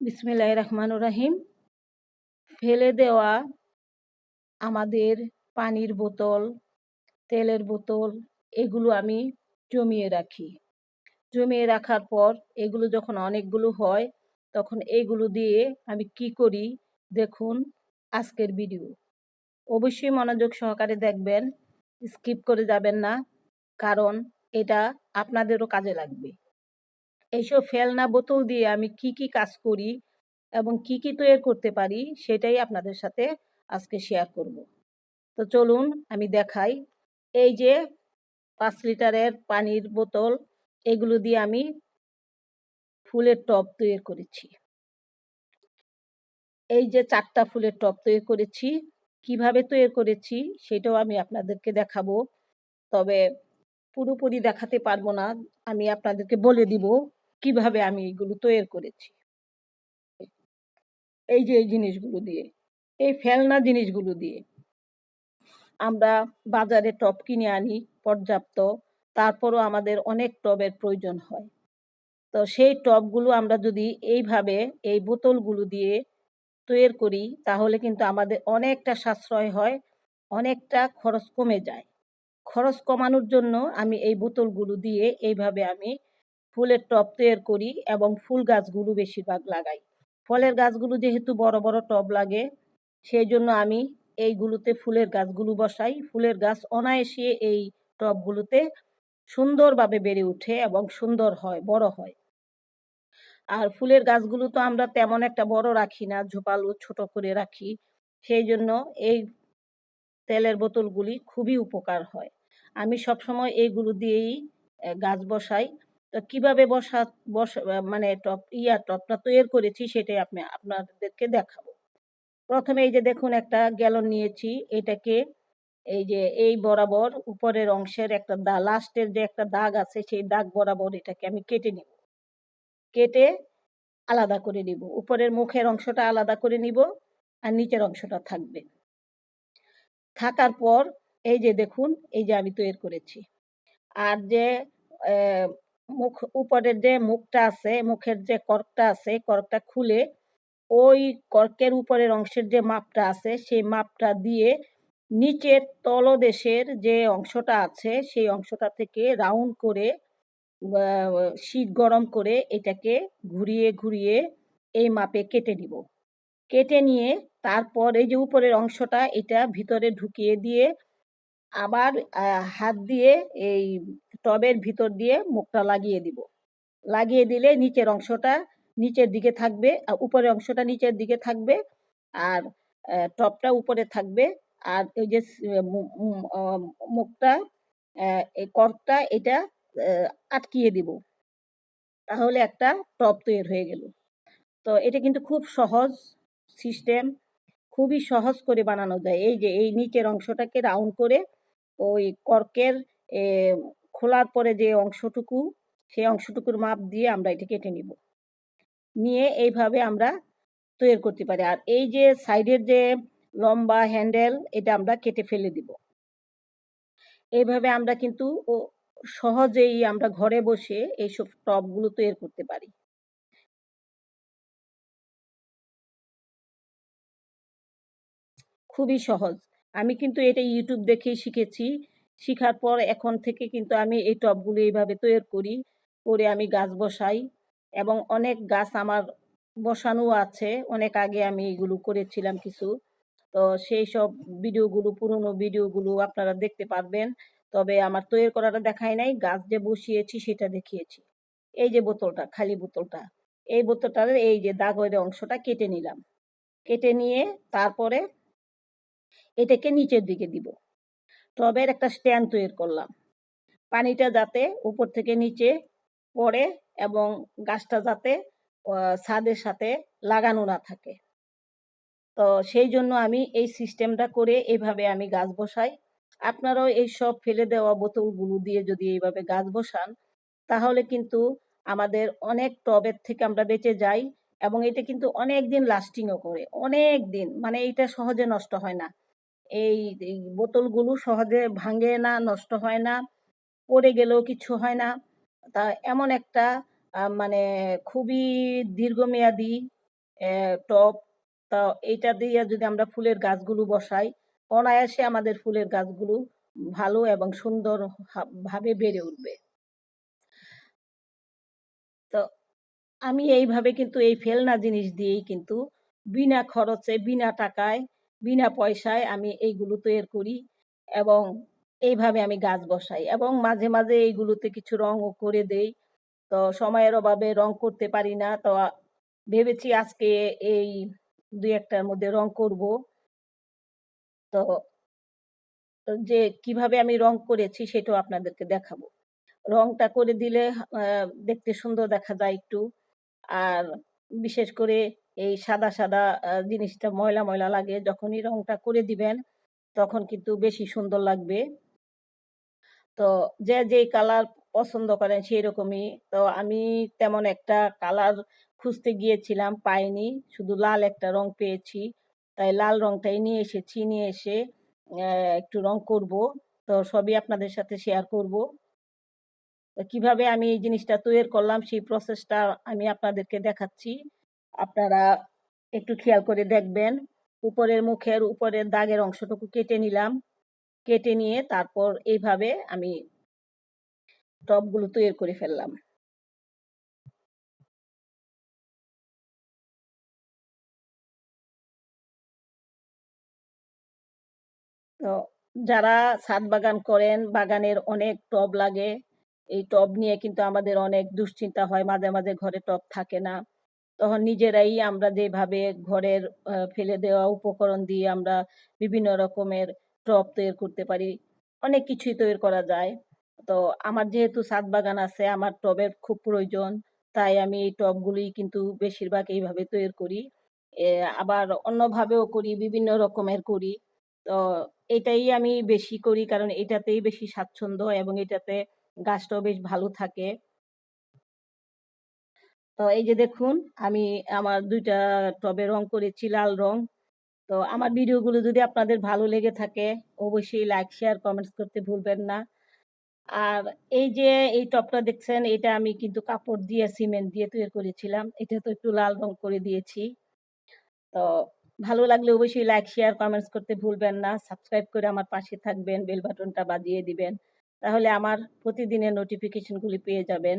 বিসমিল্লাহ রহমান রাহিম। ফেলে দেওয়া আমাদের পানির বোতল, তেলের বোতল, এগুলো আমি জমিয়ে রাখি। জমিয়ে রাখার পর এগুলো যখন অনেকগুলো হয়, তখন এইগুলো দিয়ে আমি কি করি দেখুন আজকের ভিডিও অবশ্যই মনোযোগ সহকারে দেখবেন স্কিপ করে যাবেন না, কারণ এটা আপনাদেরও কাজে লাগবে। এইসব ফেলনা বোতল দিয়ে আমি কি কি কাজ করি এবং কি কি তৈরি করতে পারি সেটাই আপনাদের সাথে আজকে শেয়ার করব। তো চলুন আমি দেখাই। এই যে পাঁচ লিটারের পানির বোতল, এগুলো দিয়ে আমি ফুলের টব তৈরি করেছি। এই যে চারটা ফুলের টব তৈরি করেছি, কীভাবে তৈরি করেছি সেটাও আমি আপনাদেরকে দেখাবো। তবে পুরোপুরি দেখাতে পারব না, আমি আপনাদেরকে বলে দিব কীভাবে আমি এগুলো তৈরি করেছি। এই যে, এই জিনিসগুলো দিয়ে, এই ফেলনা জিনিসগুলো দিয়ে আমরা বাজারে টব কিনে আনি পর্যাপ্ত, তারপরও আমাদের অনেক টবের প্রয়োজন হয়। তো সেই টবগুলো আমরা যদি এইভাবে এই বোতলগুলো দিয়ে তৈরি করি, তাহলে কিন্তু আমাদের অনেকটা সাশ্রয় হয়, অনেকটা খরচ কমে যায়। খরচ কমানোর জন্য আমি এই বোতলগুলো দিয়ে এইভাবে আমি ফুলের টব তৈরি করি এবং ফুল গাছগুলো বেশিরভাগ লাগাই। ফলের গাছগুলো যেহেতু বড় বড় টব লাগে সেই জন্য আমি এইগুলোতে ফুলের গাছগুলো বসাই। ফুলের গাছ অনায়াসে এই টবগুলোতে সুন্দরভাবে বেড়ে ওঠে এবং সুন্দর হয়, বড় হয়। আর ফুলের গাছগুলো তো আমরা তেমন একটা বড় রাখি না, ঝোপালো ছোট করে রাখি। সেই জন্য এই তেলের বোতলগুলি খুবই উপকার হয়। আমি সবসময় এইগুলো দিয়েই গাছ বসাই। কীভাবে বসা বসা মানে টপ ইয়া টপটা তৈরি করেছি সেটাই আপনি আপনাদেরকে দেখাবো। প্রথমে এই যে দেখুন একটা গ্যালন নিয়েছি, এটাকে এই যে এই বরাবর উপরের অংশের একটা দা, লাস্টের যে একটা দাগ আছে সেই দাগ বরাবর এটাকে আমি কেটে নিব। কেটে আলাদা করে নিব। উপরের মুখের অংশটা আলাদা করে নিব আর নিচের অংশটা থাকবে। থাকার পর এই যে দেখুন, এই যে আমি তৈরি করেছি। আর যে মুখ উপরের যে মুখটা আছে, মুখের যে কর্কটা আছে, কর্কটা খুলে ওই কর্কের উপরের অংশের যে মাপটা আছে, সেই মাপটা দিয়ে নিচের তলদেশের যে অংশটা আছে, সেই অংশটা থেকে রাউন্ড করে শীত গরম করে এটাকে ঘুরিয়ে ঘুরিয়ে এই মাপে কেটে নিব। কেটে নিয়ে তারপর এই যে উপরের অংশটা, এটা ভিতরে ঢুকিয়ে দিয়ে আবার হাত দিয়ে এই টবের ভিতর দিয়ে মুখটা লাগিয়ে দিব। লাগিয়ে দিলে নিচের অংশটা নিচের দিকে থাকবে আর উপরের অংশটা নিচের দিকে থাকবে আর টপটা উপরে থাকবে আর এই যে মুখটা কর্কটা এটা আটকিয়ে দিব। তাহলে একটা টপ তৈরি হয়ে গেল। তো এটা কিন্তু খুব সহজ সিস্টেম, খুবই সহজ করে বানানো যায়। এই যে, এই নিচের অংশটাকে রাউন্ড করে ওই কর্কের খোলার পরে যে অংশটুকু, সেই অংশটুকুর মাপ দিয়ে আমরা এটা কেটে নিব। নিয়ে এইভাবে আমরা তৈরি করতে পারি। আর এই যে সাইডের যে লম্বা হ্যান্ডেল, এটা আমরা কেটে ফেলে দিব। এইভাবে আমরা কিন্তু সহজেই আমরা ঘরে বসে এইসব টপগুলো তৈরি করতে পারি। খুবই সহজ। আমি কিন্তু এটা ইউটিউব দেখেই শিখেছি। শিখার পর এখন থেকে কিন্তু আমি এই টবগুলো এইভাবে তৈরি করি, করে আমি গাছ বসাই এবং অনেক গাছ আমার বসানো আছে। অনেক আগে আমি এগুলো করেছিলাম কিছু। তো সেই সব ভিডিওগুলো, পুরনো ভিডিওগুলো আপনারা দেখতে পারবেন। তবে আমার তৈরি করাটা দেখায় নাই। গাছ যে বসিয়েছি সেটা দেখিয়েছি। এই যে বোতলটা, খালি বোতলটা, এই বোতলটার এই যে দাগের অংশটা কেটে নিলাম। কেটে নিয়ে তারপরে এটাকে নিচের দিকে দিব। টবের একটা স্ট্যান্ড তৈরি করলাম। পানিটা যাতে উপর থেকে নিচে পড়ে এবং গাছটা যাতে ছাদের সাথে লাগানো না থাকে। তো সেই জন্য আমি এই সিস্টেমটা করে এইভাবে আমি গাছ বসাই। আপনারাও এই সব ফেলে দেওয়া বোতলগুলো দিয়ে যদি এইভাবে গাছ বসান, তাহলে কিন্তু আমাদের অনেক টবের থেকে আমরা বেঁচে যাই এবং এটা কিন্তু অনেক দিন লাস্টিংও করে। অনেক দিন মানে এইটা সহজে নষ্ট হয় না। এই বোতলগুলো সহজে ভাঙে না, নষ্ট হয় না, পড়ে গেলেও কিছু হয় না। তা এমন একটা মানে খুবই দীর্ঘমেয়াদী টব। তা এইটা দিয়ে যদি আমরা ফুলের গাছগুলো বসাই, অনায়াসে আমাদের ফুলের গাছগুলো ভালো এবং সুন্দর ভাবে বেড়ে উঠবে। তো আমি এইভাবে কিন্তু এই ফেলনা জিনিস দিয়েই কিন্তু বিনা খরচে, বিনা টাকায় বিনা পয়সায় আমি এইগুলো তৈরি করি এবং এইভাবে আমি গাছ বসাই এবং মাঝে মাঝে এইগুলোতে কিছু রঙও করে দেই। তো সময়ের অভাবে রং করতে পারি না। তো ভেবেছি আজকে এই দুই একটার মধ্যে রং করব। তো যে কীভাবে আমি রং করেছি সেটাও আপনাদেরকে দেখাবো। রংটা করে দিলে দেখতে সুন্দর দেখা যায় একটু। আর বিশেষ করে এই সাদা সাদা জিনিসটা ময়লা ময়লা লাগে। যখনই রংটা করে দিবেন, তখন কিন্তু বেশি সুন্দর লাগবে। তো যে যে কালার পছন্দ করেন সেই রকমই তো আমি তেমন একটা কালার খুঁজতে গিয়েছিলাম, পাইনি। শুধু লাল একটা রং পেয়েছি। তাই লাল রংটাই নিয়ে এসেছি, নিয়ে এসে একটু রং করব। তো সবই আপনাদের সাথে শেয়ার করব। কীভাবে আমি এই জিনিসটা তৈরি করলাম, সেই প্রসেসটা আমি আপনাদেরকে দেখাচ্ছি। আপনারা একটু খেয়াল করে দেখবেন। উপরের মুখের, উপরের দাগের অংশটুকু কেটে নিলাম। কেটে নিয়ে তারপর এইভাবে আমি টপগুলো তৈরি করে ফেললাম। তো যারা ছাদ বাগান করেন, বাগানের অনেক টব লাগে। এই টব নিয়ে কিন্তু আমাদের অনেক দুশ্চিন্তা হয়। মাঝে মাঝে ঘরে টব থাকে না। তখন নিজেরাই আমরা যেভাবে ঘরের ফেলে দেওয়া উপকরণ দিয়ে আমরা বিভিন্ন রকমের টব তৈরি করতে পারি, অনেক কিছুই তৈরি করা যায়। তো আমার যেহেতু ছাদ বাগান আছে, আমার টবের খুব প্রয়োজন, তাই আমি এই টবগুলি কিন্তু বেশিরভাগ এইভাবে তৈরি করি। আবার অন্যভাবেও করি, বিভিন্ন রকমের করি। তো এটাই আমি বেশি করি, কারণ এটাতেই বেশি স্বাচ্ছন্দ্য এবং এটাতে গাছটাও বেশ ভালো থাকে। তো এই যে দেখুন, আমি আমার দুইটা টবে রং করেছি, লাল রং। তো আমার ভিডিওগুলো যদি আপনাদের ভালো লেগে থাকে, অবশ্যই লাইক শেয়ার কমেন্টস করতে ভুলবেন না। আর এই যে এই টপটা দেখছেন, এটা আমি কিন্তু কাপড় দিয়ে, সিমেন্ট দিয়ে তৈরি করেছিলাম। এটা তো একটু লাল রং করে দিয়েছি। তো ভালো লাগলে অবশ্যই লাইক শেয়ার কমেন্টস করতে ভুলবেন না। সাবস্ক্রাইব করে আমার পাশে থাকবেন বেল বাটনটা বাজিয়ে দিবেন। তাহলে আমার প্রতিদিনের নোটিফিকেশনগুলি পেয়ে যাবেন।